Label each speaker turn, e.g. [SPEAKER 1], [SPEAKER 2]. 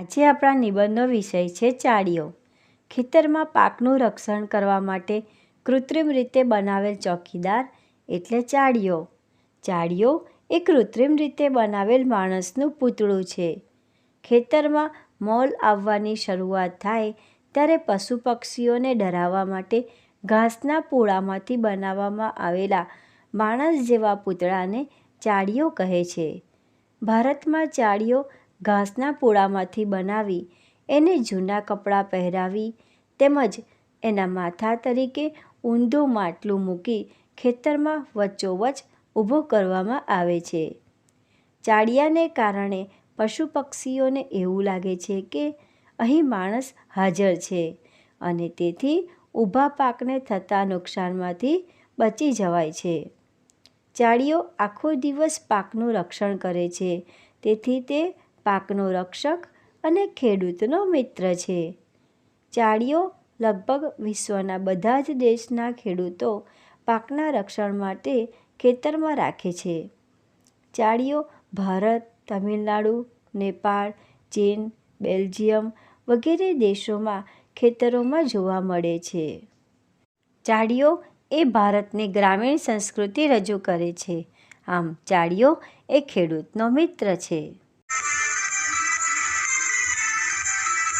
[SPEAKER 1] આજે આપણા નિબંધનો વિષય છે ચાળીઓ. ખેતરમાં પાકનું રક્ષણ કરવા માટે કૃત્રિમ રીતે બનાવેલ ચોકીદાર એટલે ચાળીઓ. ચાળીઓ એ કૃત્રિમ રીતે બનાવેલ માણસનું પૂતળું છે. ખેતરમાં મોલ આવવાની શરૂઆત થાય ત્યારે પશુ પક્ષીઓને ડરાવવા માટે ઘાસના પૂળામાંથી બનાવવામાં આવેલા માણસ જેવા પૂતળાને ચાળીઓ કહે છે. ભારતમાં ચાળીઓ ઘાસના પૂળામાંથી બનાવી, એને જૂના કપડાં પહેરાવી તેમજ એના માથા તરીકે ઊંધું માટલું મૂકી ખેતરમાં વચ્ચોવચ ઊભો કરવામાં આવે છે. ચાળિયાને કારણે પશુ પક્ષીઓને એવું લાગે છે કે અહીં માણસ હાજર છે અને તેથી ઊભા પાકને થતા નુકસાનમાંથી બચી જવાય છે. ચાળીઓ આખો દિવસ પાકનું રક્ષણ કરે છે, તેથી તે પાકનો રક્ષક અને ખેડૂતનો મિત્ર છે. ચાળીઓ લગભગ વિશ્વના બધા જ દેશના ખેડૂતો પાકના રક્ષણ માટે ખેતરમાં રાખે છે. ચાળીઓ ભારત, તમિલનાડુ, નેપાળ, ચીન, બેલ્જિયમ વગેરે દેશોમાં ખેતરોમાં જોવા મળે છે. ચાળીઓ એ ભારતની ગ્રામીણ સંસ્કૃતિ રજૂ કરે છે. આમ ચાળીઓ એ ખેડૂતનો મિત્ર છે.